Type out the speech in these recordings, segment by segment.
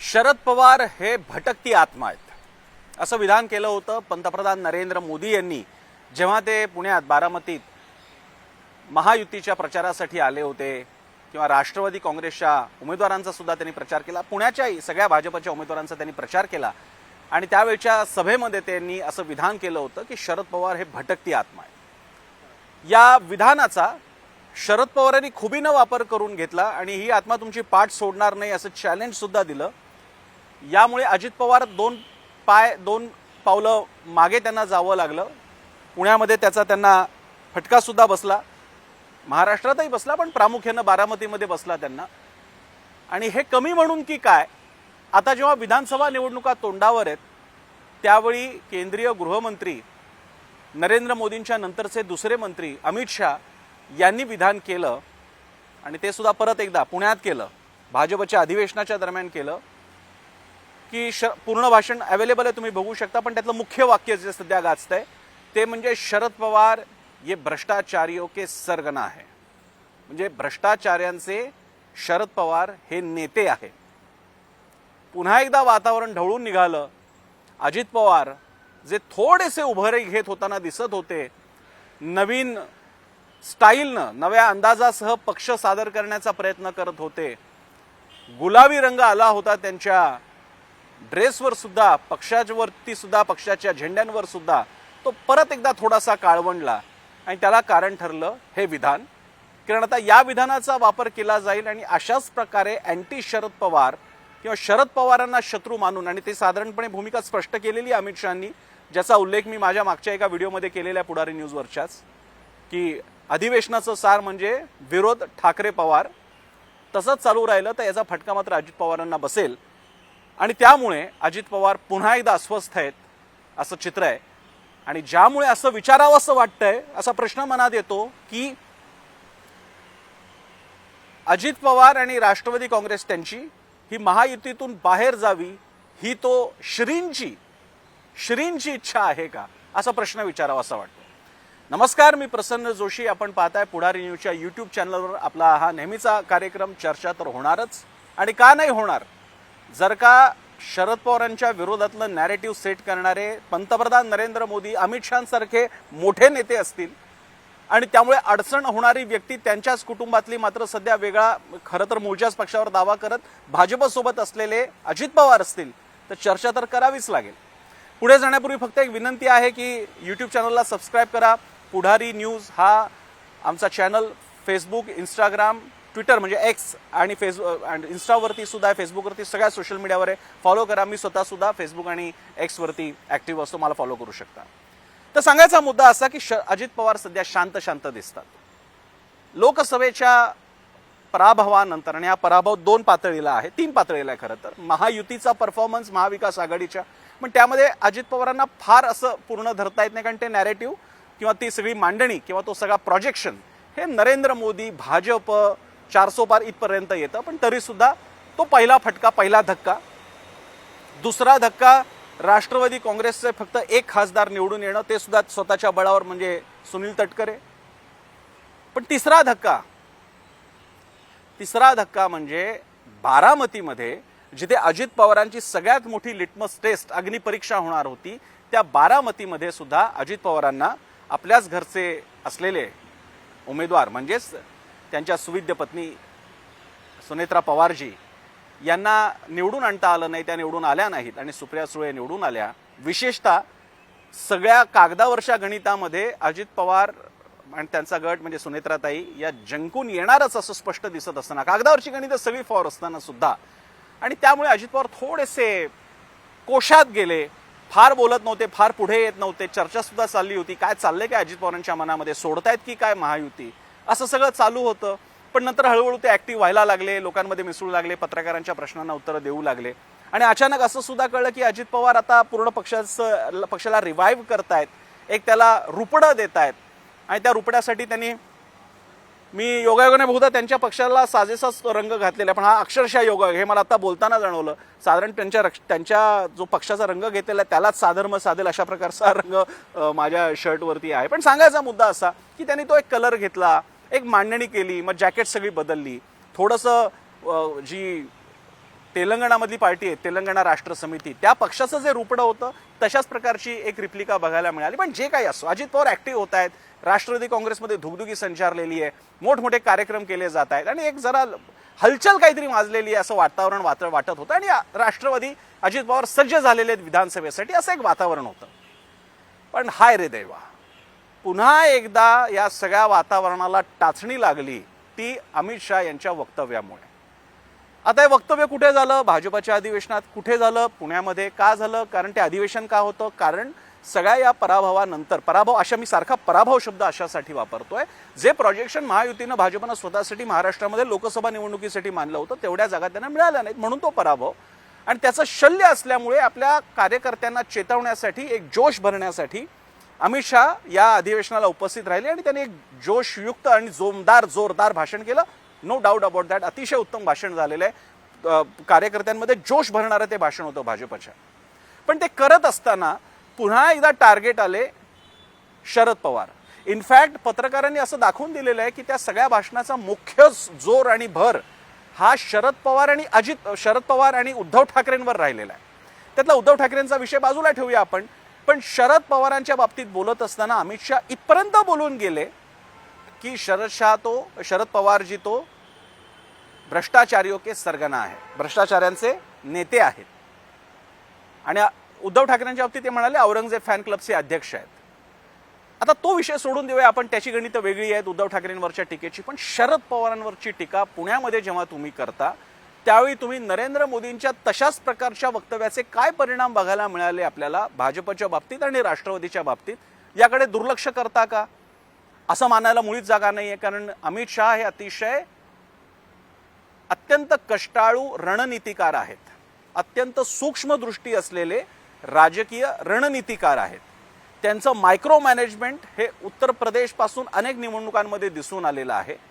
शरद पवार हे भटकती आत्मा आहेत. असं विधान केलं होतं पंतप्रधान नरेंद्र मोदी यांनी जेव्हा ते पुण्यात बारामतीत महायुतीच्या प्रचारासाठी आले होते किंवा राष्ट्रवादी काँग्रेसच्या उमेदवारांचा सुद्धा त्यांनी प्रचार केला पुण्याच्याही सगळ्या भाजपच्या उमेदवारांचा त्यांनी प्रचार केला आणि त्यावेळच्या सभेमध्ये त्यांनी असं विधान केलं होतं की शरद पवार हे भटकती आत्मा आहे या विधानाचा शरद पवारांनी खुबीनं वापर करून घेतला आणि ही आत्मा तुमची पाठ सोडणार नाही असं चॅलेंज सुद्धा दिलं. यामुळे अजित पवार दोन पाय दोन पावलं मागे त्यांना जावं लागलं. पुण्यामध्ये त्याचा त्यांना फटकासुद्धा बसला. महाराष्ट्रातही बसला पण प्रामुख्यानं बारामतीमध्ये बसला त्यांना. आणि हे कमी म्हणून की काय? आता जेव्हा विधानसभा निवडणुका तोंडावर आहेत त्यावेळी केंद्रीय गृहमंत्री नरेंद्र मोदींच्या नंतरचे दुसरे मंत्री अमित शहा यांनी विधान केलं. आणि ते सुद्धा परत एकदा पुण्यात केलं. भाजपच्या अधिवेशनाच्या दरम्यान केलं. की श पूर्ण भाषण अवेलेबल आहे तुम्ही बघू शकता. पण त्यातलं मुख्य वाक्य जे सध्या गाजतंय ते म्हणजे शरद पवार ये भ्रष्टाचारियों के सरगना आहे म्हणजे भ्रष्टाचार्यांचे शरद पवार हे नेते आहे पुन्हा एकदा वातावरण ढवळून निघालं. अजित पवार जे थोडेसे उभरे घेत होताना दिसत होते नवीन स्टाईलनं नव्या अंदाजासह पक्ष सादर करण्याचा प्रयत्न करत होते. गुलाबी रंग आला होता त्यांच्या ड्रेसवर सुद्धा पक्षावरती सुद्धा पक्षाच्या झेंड्यांवर सुद्धा तो परत एकदा थोडासा काळवंडला. आणि त्याला कारण ठरलं हे विधान. कारण आता या विधानाचा वापर केला जाईल आणि अशाच प्रकारे अँटी शरद पवार किंवा शरद पवारांना शत्रू मानून आणि ते साधारणपणे भूमिका स्पष्ट केलेली अमित शहानी ज्याचा उल्लेख मी माझ्या मागच्या एका व्हिडिओमध्ये केलेल्या पुढारी न्यूजवरच्याच की अधिवेशनाचं सार म्हणजे विरोध ठाकरे पवार. तसंच चालू राहिलं तर याचा फटका मात्र अजित पवारांना बसेल. आणि त्यामुळे अजित पवार पुन्हा एकदा अस्वस्थ आहेत असं चित्र आहे. आणि ज्यामुळे असं विचारावं असं वाटतंय असा प्रश्न मनात येतो की अजित पवार आणि राष्ट्रवादी काँग्रेस त्यांची ही महायुतीतून बाहेर जावी ही तो श्रींची श्रींची इच्छा आहे का असा प्रश्न विचारावा असा वाटतो. नमस्कार मी प्रसन्न जोशी. आपण पाहताय पुढारी न्यूजच्या यूट्यूब चॅनलवर आपला हा नेहमीचा कार्यक्रम चर्चा तर होणारच आणि का नाही होणार? जर का शरद पवारांच्या विरोधातलं नॅरेटिव्ह सेट करणारे पंतप्रधान नरेंद्र मोदी अमित शहासारखे मोठे नेते असतील आणि त्यामुळे अडचण होणारी व्यक्ती त्यांच्याच कुटुंबातली मात्र सध्या वेगळा खरं तर मूळच्याच पक्षावर दावा करत भाजपसोबत असलेले अजित पवार असतील तर चर्चा तर करावीच लागेल. पुढे जाण्यापूर्वी फक्त एक विनंती आहे की यूट्यूब चॅनलला सबस्क्राईब करा. पुढारी न्यूज हा आमचा चॅनल फेसबुक इंस्टाग्राम ट्विटर म्हणजे एक्स आणि फेसबुक आणि इन्स्टावरती सुद्धा आहे फेसबुकवरती सगळ्या सोशल मीडियावर आहे. फॉलो करा मी स्वतःसुद्धा फेसबुक आणि एक्सवरती ॲक्टिव्ह असतो मला फॉलो करू शकता. तर सांगायचा मुद्दा असा की श अजित पवार सध्या शांत शांत दिसतात. लोकसभेच्या पराभवानंतर आणि हा पराभव दोन पातळीला आहे तीन पातळीला आहे खरं तर. महायुतीचा परफॉर्मन्स महाविकास आघाडीच्या. पण त्यामध्ये अजित पवारांना फार असं पूर्ण धरता येत नाही कारण ते नॅरेटिव्ह किंवा ती सगळी मांडणी किंवा तो सगळा प्रोजेक्शन हे नरेंद्र मोदी भाजप चारसो पार इथपर्यंत येतं पण तरीसुद्धा तो पहिला फटका पहिला धक्का. दुसरा धक्का राष्ट्रवादी काँग्रेसचे फक्त एक खासदार निवडून येणं ते सुद्धा स्वतःच्या बळावर म्हणजे सुनील तटकरे. पण तिसरा धक्का तिसरा धक्का म्हणजे बारामतीमध्ये जिथे अजित पवारांची सगळ्यात मोठी लिटमस टेस्ट अग्निपरीक्षा होणार होती त्या बारामतीमध्ये सुद्धा अजित पवारांना आपल्याच घरचे असलेले उमेदवार म्हणजेच त्यांच्या सुविद्य पत्नी सुनेत्रा पवारजी यांना निवडून आणता आलं नाही त्या निवडून आल्या नाहीत आणि सुप्रिया सुळे निवडून आल्या. विशेषतः सगळ्या कागदावरच्या गणितामध्ये अजित पवार आणि त्यांचा गट म्हणजे सुनेत्राताई या जंकून येणारच असं स्पष्ट दिसत असताना कागदावरची गणितं सगळी फॉर असताना सुद्धा. आणि त्यामुळे अजित पवार थोडेसे कोशात गेले फार बोलत नव्हते फार पुढे येत नव्हते चर्चासुद्धा चालली होती काय चाललंय काय अजित पवारांच्या मनामध्ये सोडतायत की काय महायुती? असं सगळं चालू होतं. पण नंतर हळूहळू ते ॲक्टिव्ह व्हायला लागले लोकांमध्ये मिसळू लागले पत्रकारांच्या प्रश्नांना उत्तरं देऊ लागले. आणि अचानक असं सुद्धा कळलं की अजित पवार आता पूर्ण पक्षाचं पक्षाला रिवाईव्ह करतायत. एक त्याला रुपडं देत आहेत आणि त्या रुपड्यासाठी त्यांनी मी योगायोगाने बहुधा त्यांच्या पक्षाला साजेसाच रंग घातलेला आहे. पण हा अक्षरशः योगायोग हे मला आता बोलताना जाणवलं. साधारण त्यांच्या रक्ष त्यांच्या जो पक्षाचा रंग घेतलेला आहे त्यालाच साधर्म साधेल अशा प्रकारचा रंग माझ्या शर्टवरती आहे. पण सांगायचा मुद्दा असा की त्यांनी तो एक कलर घेतला. एक मांडणी केली मग जॅकेट सगळी बदलली. थोडंसं जी तेलंगणामधली पार्टी आहे तेलंगणा राष्ट्र समिती त्या पक्षाचं जे रुपडं होतं तशाच प्रकारची एक रिप्लिका बघायला मिळाली. पण जे काही असो अजित पवार ऍक्टिव्ह होत आहेत राष्ट्रवादी काँग्रेसमध्ये धुगधुगी संचारलेली आहे मोठमोठे कार्यक्रम केले जात आहेत आणि एक जरा हलचल काहीतरी माजलेली आहे असं वातावरण वात वाटत होतं आणि राष्ट्रवादी अजित पवार सज्ज झालेले आहेत विधानसभेसाठी असं एक वातावरण होतं. पण हाय रे देवा. पुन्हा एकदा या सगळ्या वातावरणाला टाचणी लागली ती अमित शहा यांच्या वक्तव्यामुळे. आता हे वक्तव्य कुठे झालं? भाजपाच्या अधिवेशनात कुठे झालं? पुण्यामध्ये का झालं? कारण ते अधिवेशन का होतं? कारण सगळ्या या पराभवानंतर पराभव अशा मी सारखा पराभव शब्द अशासाठी वापरतोय जे प्रोजेक्शन महायुतीनं भाजपनं स्वतःसाठी महाराष्ट्रामध्ये लोकसभा निवडणुकीसाठी मानलं होतं तेवढ्या जागा त्यांना मिळाल्या नाहीत म्हणून तो पराभव. आणि त्याचं शल्य असल्यामुळे आपल्या कार्यकर्त्यांना चेतवण्यासाठी एक जोश भरण्यासाठी अमित शहा या अधिवेशनाला उपस्थित राहिले आणि त्यांनी एक जोशयुक्त आणि जोमदार जोरदार भाषण केलं. नो डाऊट अबाउट दॅट अतिशय उत्तम भाषण झालेलं आहे. कार्यकर्त्यांमध्ये जोश भरणारं ते भाषण होतं भाजपच्या. पण ते करत असताना पुन्हा एकदा टार्गेट आले शरद पवार. इनफॅक्ट पत्रकारांनी असं दाखवून दिलेलं आहे की त्या सगळ्या भाषणाचा मुख्य जोर आणि भर हा शरद पवार आणि अजित शरद पवार आणि उद्धव ठाकरेंवर राहिलेला आहे. त्यातला उद्धव ठाकरेंचा विषय बाजूला ठेवूया आपण. पण शरद पवारांच्या बाबतीत बोलत असताना अमित शहा इथपर्यंत बोलून गेले की शरद शहा तो शरद पवारजी तो भ्रष्टाचारियों के सरगना आहे. भ्रष्टाचार्यांचे नेते आहेत. आणि उद्धव ठाकरेंच्या बाबतीत ते म्हणाले औरंगजेब फॅन क्लबचे अध्यक्ष आहेत. आता तो विषय सोडून देऊया. आपण त्याची गणितं वेगळी आहेत उद्धव ठाकरेंवरच्या टीकेची. पण शरद पवारांवरची टीका पुण्यामध्ये जेव्हा तुम्ही करता त्यावेळी तुम्ही नरेंद्र मोदींच्या तशाच प्रकारच्या वक्तव्याचे काय परिणाम बघायला मिळाले आपल्याला भाजपच्या बाबतीत आणि राष्ट्रवादीच्या बाबतीत? याकडे दुर्लक्ष करता का? असं मानायला मुळीच जागा नाही आहे कारण अमित शहा हे अतिशय अत्यंत कष्टाळू रणनीतिकार आहेत. अत्यंत सूक्ष्मदृष्टी असलेले राजकीय रणनीतिकार आहेत. त्यांचं मायक्रो मॅनेजमेंट हे उत्तर प्रदेशपासून अनेक निवडणुकांमध्ये दिसून आलेलं आहे.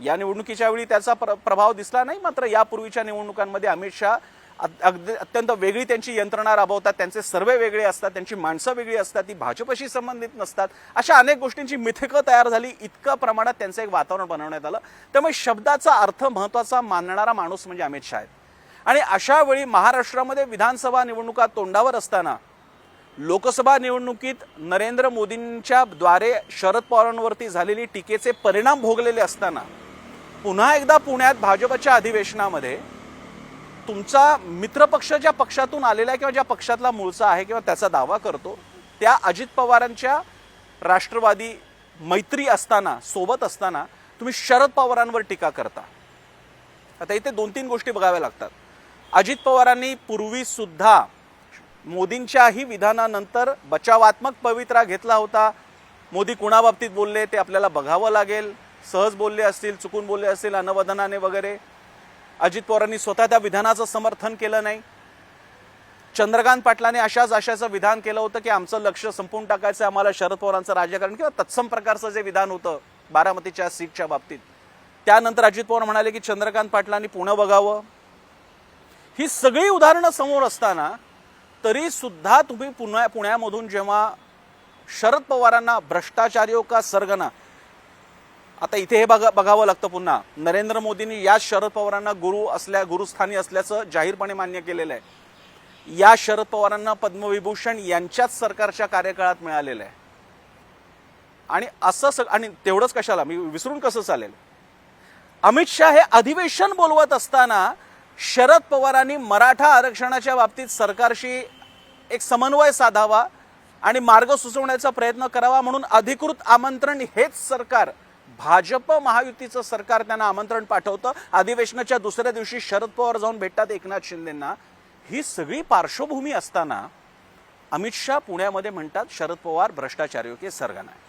या निवडणुकीच्या वेळी त्याचा प्र प्रभाव दिसला नाही मात्र यापूर्वीच्या निवडणुकांमध्ये अमित शहा अग- अगदी अत्यंत वेगळी त्यांची यंत्रणा राबवतात त्यांचे सर्वे वेगळे असतात त्यांची माणसं वेगळी असतात ती भाजपशी संबंधित नसतात. अशा अनेक गोष्टींची मिथकं तयार झाली इतक्या प्रमाणात त्यांचं एक वातावरण बनवण्यात आलं. त्यामुळे शब्दाचा अर्थ महत्त्वाचा मानणारा माणूस म्हणजे अमित शहा आहेत. आणि अशा वेळी महाराष्ट्रामध्ये विधानसभा निवडणुका तोंडावर असताना लोकसभा निवडणुकीत नरेंद्र मोदींच्या द्वारे शरद पवारांवरती झालेली टीकेचे परिणाम भोगलेले असताना पुन्हा एकदा पुण्यात भाजपच्या अधिवेशनामध्ये तुमचा मित्रपक्ष ज्या पक्षातून आलेला आहे किंवा ज्या पक्षातला मूळचा आहे किंवा त्याचा दावा करतो त्या अजित पवारांच्या राष्ट्रवादी मैत्री असताना सोबत असताना तुम्ही शरद पवारांवर टीका करता. आता इथे दोन तीन गोष्टी बघाव्या लागतात. अजित पवारांनी पूर्वीसुद्धा मोदींच्याही विधानानंतर बचावात्मक पवित्रा घेतला होता. मोदी कुणाबाबतीत बोलले ते आपल्याला बघावं लागेल. सहज बोलले असतील चुकून बोलले असतील अनवधनाने वगैरे. अजित पवारांनी स्वतः त्या विधानाचं समर्थन केलं नाही. चंद्रकांत पाटलाने अशाच आशाचं विधान केलं होतं की आमचं लक्ष संपून टाकायचं आम्हाला शरद पवारांचं राजकारण किंवा तत्सम प्रकारचं जे विधान होतं बारामतीच्या सीटच्या बाबतीत. त्यानंतर अजित पवार म्हणाले की चंद्रकांत पाटलांनी पुणे बघावं. ही सगळी उदाहरणं समोर असताना तरी सुद्धा तुम्ही पुण्या पुण्यामधून जेव्हा शरद पवारांना भ्रष्टाचारियों हो का सरगना आता इथे हे बघा बघावं लागतं पुन्हा. नरेंद्र मोदींनी याच शरद पवारांना गुरु असल्या गुरुस्थानी असल्याचं जाहीरपणे मान्य केलेलं आहे. या शरद पवारांना पद्मविभूषण यांच्याच सरकारच्या कार्यकाळात मिळालेलं आहे. आणि असं सग आणि तेवढंच कशाला? मी विसरून कसं चालेल? अमित शहा हे अधिवेशन बोलवत असताना शरद पवारांनी मराठा आरक्षणाच्या बाबतीत सरकारशी एक समन्वय साधावा आणि मार्ग सुचवण्याचा प्रयत्न करावा म्हणून अधिकृत आमंत्रण हेच सरकार भाजप महायुतीचं सरकार त्यांना आमंत्रण पाठवतं. अधिवेशनाच्या दुसऱ्या दिवशी शरद पवार जाऊन भेटतात एकनाथ शिंदेंना. ही सगळी पार्श्वभूमी असताना अमित शहा पुण्यामध्ये म्हणतात शरद पवार भ्रष्टाचारियों हो, के सरगना आहे.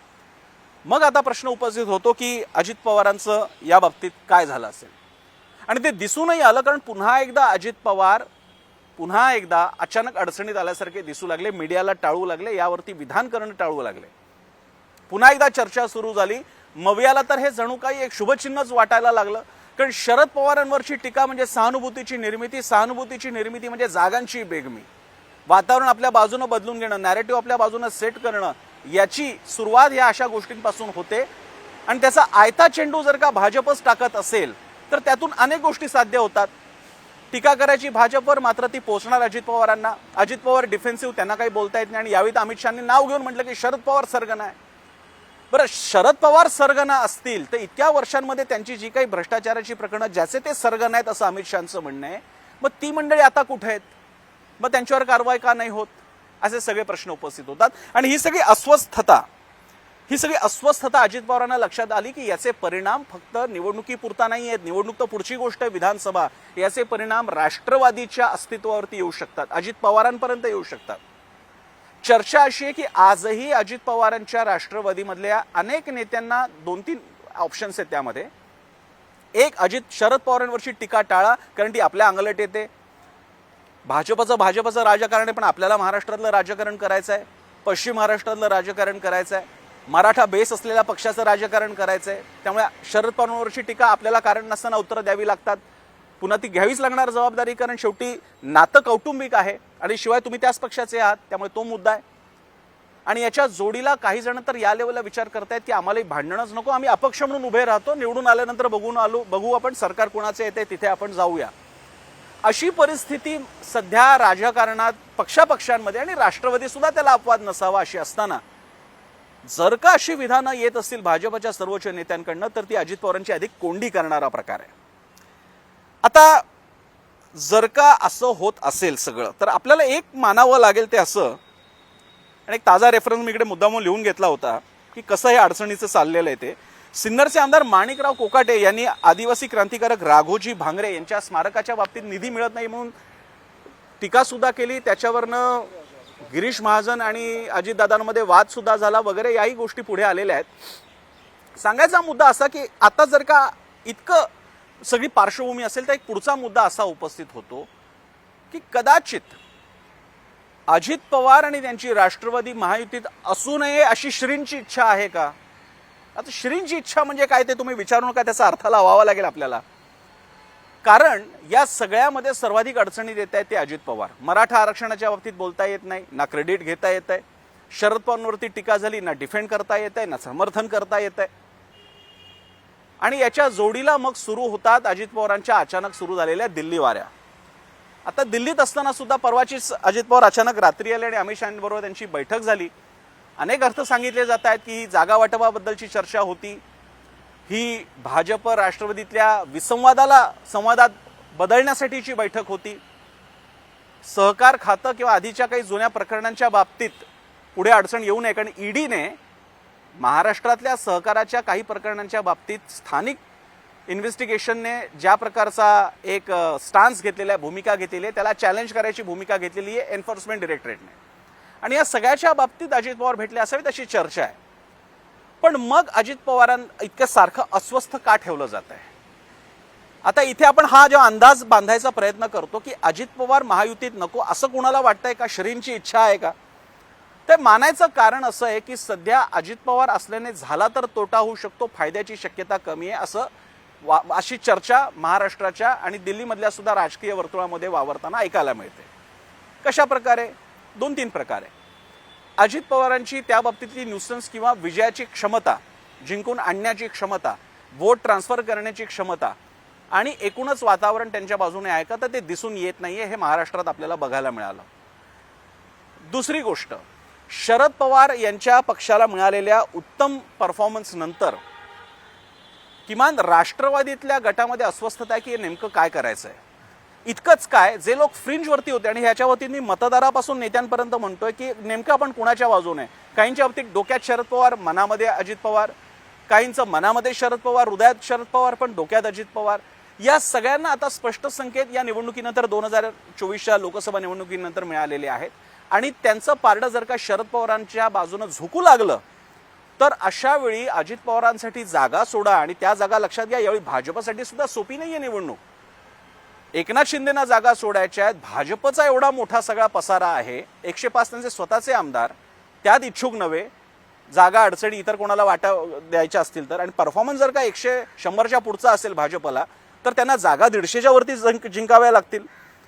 मग आता प्रश्न उपस्थित होतो की अजित पवारांचं या बाबतीत काय झालं असेल? आणि ते दिसूनही आलं कारण पुन्हा एकदा अजित पवार पुन्हा एकदा अचानक अडचणीत आल्यासारखे दिसू लागले मीडियाला टाळू लागले यावरती विधान करणं टाळू लागले. पुन्हा एकदा चर्चा सुरू झाली. मवियाला तर हे जणू काही एक शुभचिन्हच वाटायला लागलं कारण शरद पवारांवरची टीका म्हणजे सहानुभूतीची निर्मिती सहानुभूतीची निर्मिती म्हणजे जागांची बेगमी. वातावरण आपल्या बाजूनं बदलून घेणं नॅरेटिव्ह आपल्या बाजूनं सेट करणं याची सुरुवात या अशा गोष्टींपासून होते. आणि त्याचा आयता चेंडू जर का भाजपच टाकत असेल तर त्यातून अनेक गोष्टी साध्य होतात. टीका करायची भाजपवर मात्र ती पोचणार अजित पवारांना. अजित पवार डिफेन्सिव्ह त्यांना काही बोलता येत नाही आणि यावेळी अमित शहानी नाव घेऊन म्हटलं की शरद पवार सरगना आहे. बरं शरद पवार सरगना असतील तर इतक्या वर्षांमध्ये त्यांची जी काही भ्रष्टाचाराची प्रकरणं ज्याचे ते सरगना आहेत असं अमित शहाचं म्हणणं आहे मग ती मंडळी आता कुठे आहेत? मग त्यांच्यावर कारवाई का नाही होत? असे सगळे प्रश्न उपस्थित होतात. आणि ही सगळी अस्वस्थता ही सगळी अस्वस्थता अजित पवारांना लक्षात आली की याचे परिणाम फक्त निवडणुकीपुरता नाही आहेत. निवडणूक तर पुढची गोष्ट आहे विधानसभा. याचे परिणाम राष्ट्रवादीच्या अस्तित्वावरती येऊ शकतात. अजित पवारांपर्यंत येऊ शकतात. चर्चा अशी आहे की आजही अजित पवारांच्या राष्ट्रवादीमधल्या अनेक नेत्यांना दोन तीन ऑप्शन्स आहेत त्यामध्ये. एक अजित शरद पवारांवरची टीका टाळा कारण ती आपल्या अंगलट येते. भाजपचं भाजपचं राजकारण आहे पण आपल्याला महाराष्ट्रातलं राजकारण करायचं आहे पश्चिम महाराष्ट्रातलं राजकारण करायचं आहे मराठा बेस असलेल्या पक्षाचं राजकारण करायचं आहे त्यामुळे शरद पवारांवरची टीका आपल्याला कारण नसताना उत्तरं द्यावी लागतात. पुन्हा ती घ्यावीच लागणार जबाबदारी कारण शेवटी नातं कौटुंबिक आहे आणि शिवाय तुम्ही त्याच पक्षाचे आहात त्यामुळे तो मुद्दा आहे. आणि याच्या जोडीला काही जण तर या लेवलला विचार करतायत की आम्हाला भांडणच नको आम्ही अपक्ष म्हणून उभे राहतो निवडून आल्यानंतर बघून आलो बघू आपण सरकार कोणाचे येते तिथे आपण जाऊया. अशी परिस्थिती सध्या राजकारणात पक्षापक्षांमध्ये आणि राष्ट्रवादी सुद्धा त्याला अपवाद नसावा अशी असताना जर का अशी विधानं येत असतील भाजपच्या सर्वोच्च नेत्यांकडनं तर ती अजित पवारांची अधिक कोंडी करणारा प्रकार आहे. आता जर का असं होत असेल सगळं तर आपल्याला एक मानावं लागेल ते असं आणि एक ताजा रेफरन्स मी इकडे मुद्दामून लिहून घेतला होता की कसं हे अडचणीचं चाललेलं आहे ते. सिन्नरचे आमदार माणिकराव कोकाटे यांनी आदिवासी क्रांतिकारक राघोजी भांगरे यांच्या स्मारकाच्या बाबतीत निधी मिळत नाही म्हणून टीकासुद्धा केली. त्याच्यावरनं गिरीश महाजन आणि अजितदादांमध्ये वाद सुद्धा झाला वगैरे याही गोष्टी पुढे आलेल्या आहेत. सांगायचा मुद्दा असा की आता जर का इतकं सगळी पार्श्वभूमी असेल तर एक पुढचा मुद्दा असा उपस्थित होतो की कदाचित अजित पवार आणि त्यांची राष्ट्रवादी महायुतीत असू नये अशी श्रींची इच्छा आहे का? आता श्रींची इच्छा म्हणजे काय ते तुम्ही विचारू नका त्याचा अर्थ लावावा लागेल आपल्याला. कारण या सगळ्यामध्ये सर्वाधिक अडचणी येत आहेत ते अजित पवार. मराठा आरक्षणाच्या बाबतीत बोलता येत नाही ना क्रेडिट घेता येत आहे. शरद पवारांवरती टीका झाली ना डिफेंड करता येत आहे ना समर्थन करता येत आहे. आणि याच्या जोडीला मग सुरू होतात अजित पवारांच्या अचानक सुरू झालेल्या दिल्ली वाऱ्या. आता दिल्लीत असताना सुद्धा परवाचीच अजित पवार अचानक रात्री आले आणि अमित शहाबरोबर त्यांची बैठक झाली. अनेक अर्थ सांगितले जात आहेत की ही जागा वाटपाबद्दलची चर्चा होती. ही भाजप राष्ट्रवादीतल्या विसंवादाला संवादात बदलण्यासाठीची बैठक होती. सहकार खातं किंवा आधीच्या काही जुन्या प्रकरणांच्या बाबतीत पुढे अडचण येऊ नये कारण ईडीने महाराष्ट्रातल्या सहकाराच्या काही प्रकरणांच्या बाबतीत स्थानिक इन्व्हेस्टिगेशनने ज्या प्रकारचा एक स्टान्स घेतलेला आहे भूमिका घेतलेली आहे त्याला चॅलेंज करायची भूमिका घेतलेली आहे एन्फोर्समेंट डिरेक्टरेटने आणि या सगळ्याच्या बाबतीत अजित पवार भेटले असावेत अशी चर्चा आहे. पण मग अजित पवारां इतकं सारखं अस्वस्थ का ठेवलं जात आहे? आता इथे आपण हा जो अंदाज बांधायचा प्रयत्न करतो की अजित पवार महायुतीत नको असं कुणाला वाटतंय का? श्रींची इच्छा आहे का? ते मानायचं कारण असं आहे की सध्या अजित पवार असल्याने झाला तर तोटा होऊ शकतो फायद्याची शक्यता कमी आहे असं वा अशी चर्चा महाराष्ट्राच्या आणि दिल्लीमधल्या सुद्धा राजकीय वर्तुळामध्ये वावरताना ऐकायला मिळते. कशा प्रकारे दोन तीन प्रकारे. अजित पवारांची त्या बाबतीतली न्यूसन्स किंवा विजयाची क्षमता जिंकून आणण्याची क्षमता वोट ट्रान्सफर करण्याची क्षमता आणि एकूणच वातावरण त्यांच्या बाजूने आहे का तर ते दिसून येत नाहीये हे महाराष्ट्रात आपल्याला बघायला मिळालं. दुसरी गोष्ट शरद पवार यांच्या पक्षाला मिळालेल्या उत्तम परफॉर्मन्स नंतर किमान राष्ट्रवादीतल्या गटामध्ये अस्वस्थता आहे की हे नेमकं काय करायचं आहे इतकंच काय जे लोक फ्रिंजवरती होते आणि ह्याच्या मी मतदारापासून नेत्यांपर्यंत म्हणतोय की नेमकं आपण कुणाच्या बाजूने काहींच्या बाबतीत डोक्यात शरद पवार मनामध्ये अजित पवार काहींचं मनामध्ये शरद पवार हृदयात शरद पवार पण डोक्यात अजित पवार. या सगळ्यांना आता स्पष्ट संकेत या निवडणुकीनंतर दोन हजार चोवीसच्या लोकसभा निवडणुकीनंतर मिळालेले आहेत. आणि त्यांचं पारडं जर का शरद पवारांच्या बाजूनं झुकू लागलं तर अशा वेळी अजित पवारांसाठी जागा सोडा आणि त्या जागा लक्षात घ्या. यावेळी भाजपसाठी सुद्धा सोपी नाही आहे निवडणूक. एकनाथ शिंदेना जागा सोडायच्या आहेत. भाजपचा एवढा मोठा सगळा पसारा आहे. एकशे पाच त्यांचे स्वतःचे आमदार. त्यात इच्छुक नव्हे. जागा अडचणी इतर कोणाला वाटा द्यायच्या असतील तर. आणि परफॉर्मन्स जर का एकशे शंभरच्या पुढचा असेल भाजपला तर त्यांना जागा दीडशेच्या वरती जिंक जिंकाव्या लागतील.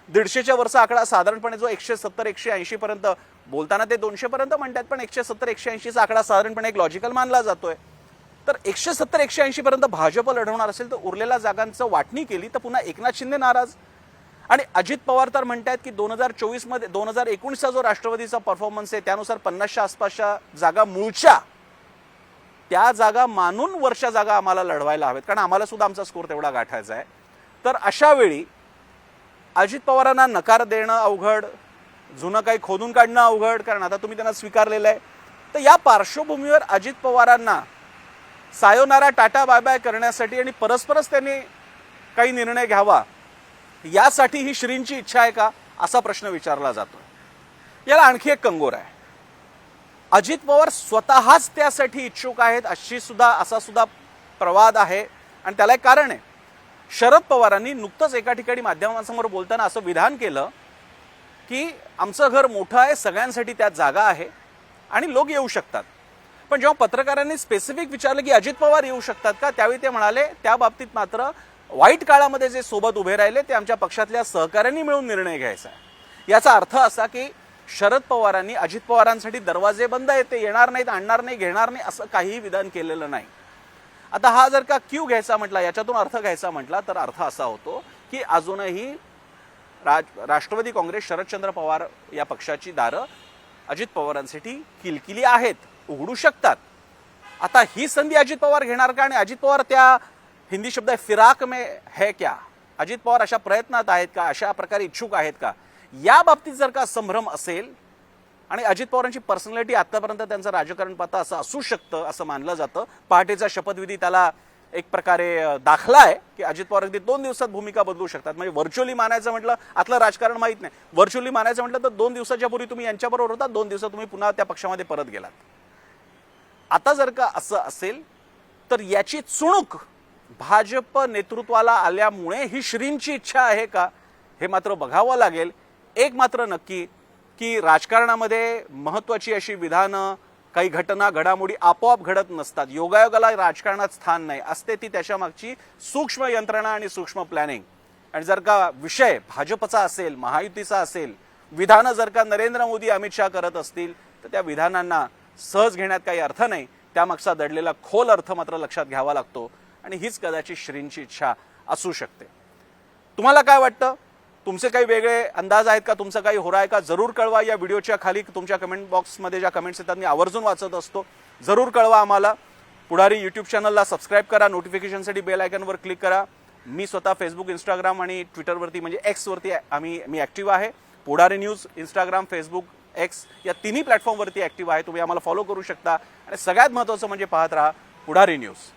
दीडशेच्या वरचा आकडा साधारणपणे जो एकशे सत्तर एकशे ऐंशीपर्यंत बोलताना ते दोनशेपर्यंत म्हणतात पण एकशे सत्तर एकशे ऐंशीचा आकडा साधारणपणे एक लॉजिकल मानला जातोय. तर एकशे सत्तर एकशे ऐंशीपर्यंत भाजप लढवणार असेल तर उरलेल्या जागांचं वाटणी केली तर पुन्हा एकनाथ शिंदे नाराज. आणि अजित पवार तर म्हणत आहेत की दोन हजार चोवीसमध्ये दोन हजार एकोणीसचा जो राष्ट्रवादीचा परफॉर्मन्स आहे त्यानुसार पन्नासच्या आसपासच्या जागा मूळच्या त्या जागा मानून वरच्या जागा आम्हाला लढवायला हवेत. कारण आम्हाला सुद्धा आमचा स्कोर तेवढा गाठायचा आहे. तर अशा वेळी अजित पवारांना नकार देणं अवघड जुनं काही खोदून काढणं अवघड कारण आता तुम्ही त्यांना स्वीकारलेलं आहे. तर या पार्श्वभूमीवर अजित पवारांना सायोनारा टाटा बाय बाय करण्यासाठी आणि परस्परच त्यांनी काही निर्णय घ्यावा यासाठी ही श्रींची इच्छा आहे का असा प्रश्न विचारला जातो याला आणखी एक कंगोर आहे. अजित पवार स्वतःच त्यासाठी इच्छुक आहेत अशी सुद्धा असा सुद्धा प्रवाद आहे. आणि त्याला एक कारण आहे. शरद पवारांनी नुकतंच एका ठिकाणी माध्यमांसमोर बोलताना असं विधान केलं की आमचं घर मोठं आहे सगळ्यांसाठी त्यात जागा आहे आणि लोक येऊ शकतात. पण जेव्हा पत्रकारांनी स्पेसिफिक विचारलं की अजित पवार येऊ शकतात का त्यावेळी ते म्हणाले त्या बाबतीत मात्र वाईट काळामध्ये जे सोबत उभे राहिले ते आमच्या पक्षातल्या सहकाऱ्यांनी मिळून निर्णय घ्यायचा आहे. याचा अर्थ असा की शरद पवारांनी अजित पवारांसाठी दरवाजे बंद आहेत ते येणार नाहीत आणणार नाही घेणार नाही असं काहीही विधान केलेलं नाही. आता हा जर का क्यू घ्यायचा म्हटला याच्यातून अर्थ घ्यायचा म्हटला तर अर्थ असा होतो की अजूनही राज राष्ट्रवादी काँग्रेस शरदचंद्र पवार या पक्षाची दारं अजित पवारांसाठी किलकिली आहेत उघडू शकतात. आता ही संधी अजित पवार घेणार का? आणि अजित पवार त्या हिंदी शब्द आहे फिराक में है क्या? अजित पवार अशा प्रयत्नात आहेत का? अशा प्रकारे इच्छुक आहेत का? या बाबतीत जर का संभ्रम असेल आणि अजित पवारांची पर्सनॅलिटी आतापर्यंत त्यांचं राजकारण पाहता असं असू शकतं असं मानलं जातं. पहाटेचा शपथविधी त्याला एक प्रकारे दाखला आहे की अजित पवार अगदी दोन दिवसात भूमिका बदलू शकतात. म्हणजे व्हर्च्युअली मानायचं म्हटलं आतलं राजकारण माहीत नाही. व्हर्च्युअली मानायचं म्हटलं तर दोन दिवसाच्या पूर्वी तुम्ही यांच्याबरोबर होता दोन दिवसात तुम्ही पुन्हा त्या पक्षामध्ये परत गेलात. आता जर का असं असेल तर याची चुणूक भाजप नेतृत्वाला आल्यामुळे ही श्रींची इच्छा आहे का हे मात्र बघावं लागेल. एक मात्र नक्की की राजकारणामध्ये महत्त्वाची अशी विधानं काही घटना घडामोडी आपोआप घडत नसतात. योगायोगाला राजकारणात स्थान नाही. असते ती त्याच्या मागची सूक्ष्म यंत्रणा आणि सूक्ष्म प्लॅनिंग आणि जर का विषय भाजपचा असेल महायुतीचा असेल विधानं जर का नरेंद्र मोदी अमित शहा करत असतील तर त्या विधानांना सहज घेण्यात काही अर्थ नाही. त्यामागचा दडलेला खोल अर्थ मात्र लक्षात घ्यावा लागतो आणि हीच कदाचित श्रींची इच्छा असू शकते. तुम्हाला काय वाटतं? तुमचे काही वेगळे अंदाज आहेत का? तुमचं काही होरा आहे का? जरूर कळवा या व्हिडिओच्या खाली. तुमच्या कमेंट बॉक्समध्ये ज्या कमेंट्स येतात मी आवर्जून वाचत असतो. जरूर कळवा आम्हाला. पुढारी यूट्यूब चॅनलला सबस्क्राईब करा. नोटिफिकेशनसाठी बेल आयकनवर क्लिक करा. मी स्वतः फेसबुक इंस्टाग्राम आणि ट्विटरवरती म्हणजे एक्सवरती आम्ही मी ॲक्टिव्ह आहे. Pudhari news Instagram Facebook X या तिन्ही प्लॅटफॉर्मवरती ॲक्टिव्ह आहे. तुम्ही आम्हाला फॉलो करू शकता. आणि सगळ्यात महत्त्वाचं म्हणजे पाहत राहा पुढारी न्यूज